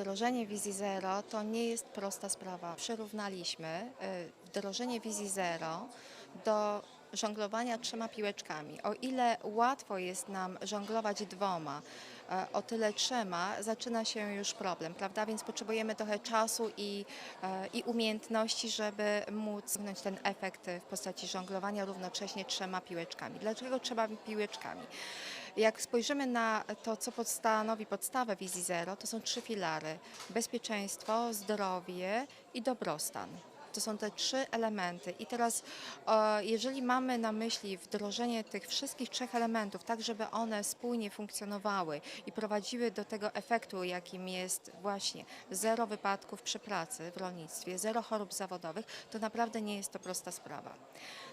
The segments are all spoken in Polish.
Wdrożenie wizji zero to nie jest prosta sprawa. Przyrównaliśmy y, wdrożenie wizji zero do żonglowania trzema piłeczkami. O ile łatwo jest nam żonglować dwoma, e, o tyle trzema zaczyna się już problem, prawda? Więc potrzebujemy trochę czasu i, e, i umiejętności, żeby móc osiągnąć ten efekt w postaci żonglowania równocześnie trzema piłeczkami. Dlaczego trzema piłeczkami? Jak spojrzymy na to, co stanowi podstawę wizji zero, to są trzy filary: bezpieczeństwo, zdrowie i dobrostan. To są te trzy elementy. I teraz, jeżeli mamy na myśli wdrożenie tych wszystkich trzech elementów, tak żeby one spójnie funkcjonowały i prowadziły do tego efektu, jakim jest właśnie zero wypadków przy pracy w rolnictwie, zero chorób zawodowych, to naprawdę nie jest to prosta sprawa.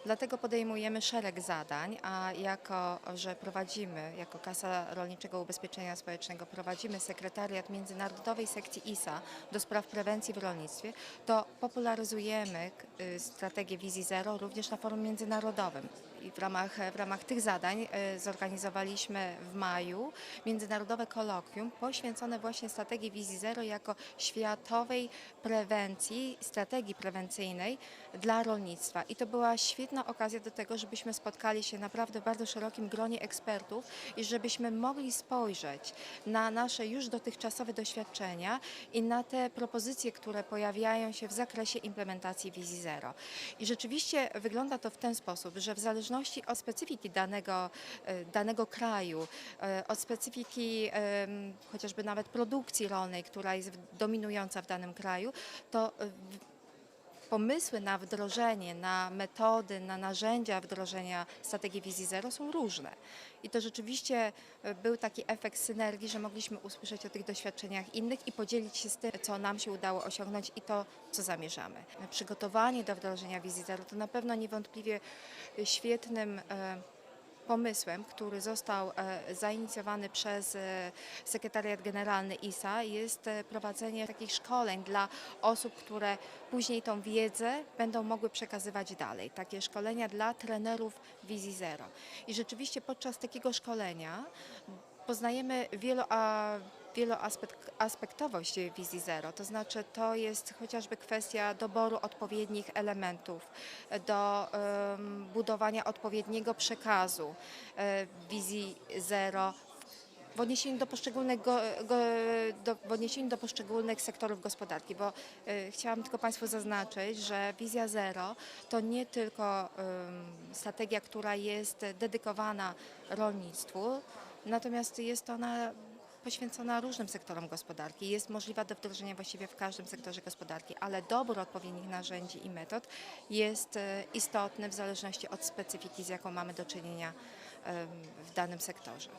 Dlatego podejmujemy szereg zadań, a jako, że prowadzimy, jako Kasa Rolniczego Ubezpieczenia Społecznego, prowadzimy sekretariat Międzynarodowej Sekcji ISA do spraw prewencji w rolnictwie, to popularyzujemy y, strategię Wizji Zero również na forum międzynarodowym. I w ramach, w ramach tych zadań y, zorganizowaliśmy w maju międzynarodowe kolokwium poświęcone właśnie strategii Wizji Zero jako światowej prewencji, strategii prewencyjnej dla rolnictwa. I to była świetna okazja do tego, żebyśmy spotkali się naprawdę w bardzo szerokim gronie ekspertów i żebyśmy mogli spojrzeć na nasze już dotychczasowe doświadczenia i na te propozycje, które pojawiają się w zakresie implementacji wizji zero. I rzeczywiście wygląda to w ten sposób, że w zależności od specyfiki danego, e, danego kraju, e, od specyfiki chociażby nawet produkcji rolnej, która jest dominująca w danym kraju, to e, pomysły na wdrożenie, na metody, na narzędzia wdrożenia strategii wizji zero są różne. I to rzeczywiście e, był taki efekt synergii, że mogliśmy usłyszeć o tych doświadczeniach innych i podzielić się z tym, co nam się udało osiągnąć i to, co zamierzamy. Przygotowanie do wdrożenia wizji zero to na pewno niewątpliwie e, świetnym e, pomysłem, który został e, zainicjowany przez e, Sekretariat Generalny ISA jest e, prowadzenie takich szkoleń dla osób, które później tą wiedzę będą mogły przekazywać dalej. Takie szkolenia dla trenerów Wizji Zero. I rzeczywiście podczas takiego szkolenia poznajemy wielo, wieloaspektowość wizji zero, to znaczy to jest chociażby kwestia doboru odpowiednich elementów, do budowania odpowiedniego przekazu e, wizji zero w odniesieniu do do, w odniesieniu do poszczególnych sektorów gospodarki, bo e, chciałam tylko Państwu zaznaczyć, że wizja zero to nie tylko em, strategia, która jest dedykowana rolnictwu, natomiast jest ona poświęcona różnym sektorom gospodarki. Jest możliwa do wdrożenia właściwie w każdym sektorze gospodarki, ale dobór odpowiednich narzędzi i metod jest e, istotny w zależności od specyfiki, z jaką mamy do czynienia w danym sektorze.